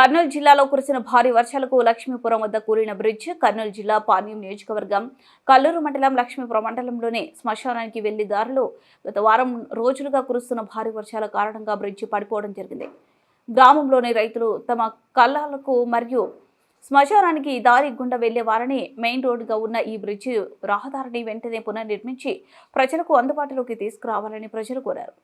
కర్నూలు జిల్లాలో కురిసిన భారీ వర్షాలకు లక్ష్మీపురం వద్ద కూలిన బ్రిడ్జ్ కర్నూలు జిల్లా పానీయం నియోజకవర్గం కల్లూరు మండలం లక్ష్మీపురం మండలంలోని శ్మశానానికి వెళ్ళి దారిలో గత వారం రోజులుగా కురుస్తున్న భారీ వర్షాల కారణంగా బ్రిడ్జ్ పడిపోవడం జరిగింది. గ్రామంలోని రైతులు తమ కళ్ళాలకు మరియు శ్మశానానికి దారి గుండా వెళ్ళే వారని మెయిన్ రోడ్డుగా ఉన్న ఈ బ్రిడ్జి రహదారిని వెంటనే పునర్నిర్మించి ప్రజలకు అందుబాటులోకి తీసుకురావాలని ప్రజలు కోరారు.